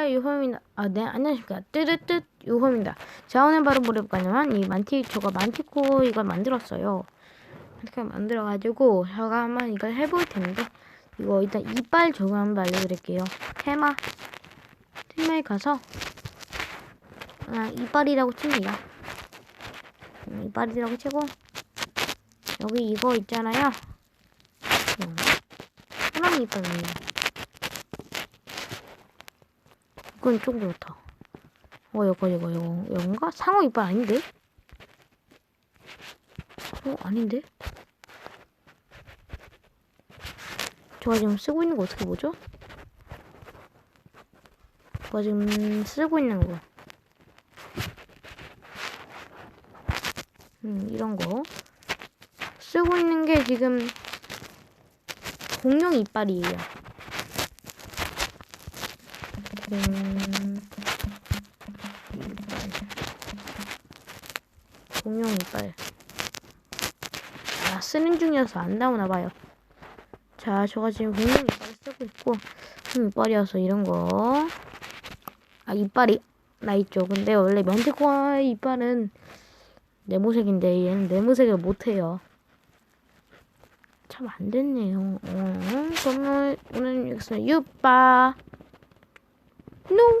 아, 유hom입니다. 아, 네, 안녕하십니까. 뜨뜻뜻 유hom입니다. 자, 오늘 바로 뭐래볼까냐면, 이 만티, 저가 만티코 이걸 만들었어요. 이렇게 만들어가지고, 제가 한번 이걸 해볼 텐데, 이거 일단 이빨 적용 한번 알려드릴게요. 테마. 테마에 가서, 아, 이빨이라고 칩니다. 음, 이빨이라고 치고, 여기 이거 있잖아요. 음, 사람 이빨입니다. 이건 좀 그렇다. 어, 이거, 이거, 이거, 이건가? 상어 이빨 아닌데? 어, 아닌데? 제가 지금 쓰고 있는 거 어떻게 보죠? 제가 지금 쓰고 있는 거. 음, 이런 거. 쓰고 있는 게 지금 공룡 이빨이에요. 음, 공룡 이빨. 아, 쓰는 중이어서 안 나오나 봐요. 자, 저가 지금 공룡 이빨을 쓰고 있고, 음, 이빨이어서 이런 거. 아, 이빨이 나 있죠. 근데 원래 면티코의 이빨은 네모색인데 얘는 네모색을 못해요. 참 안 됐네요. 어, 그러면 오늘 여기서 유빠. No.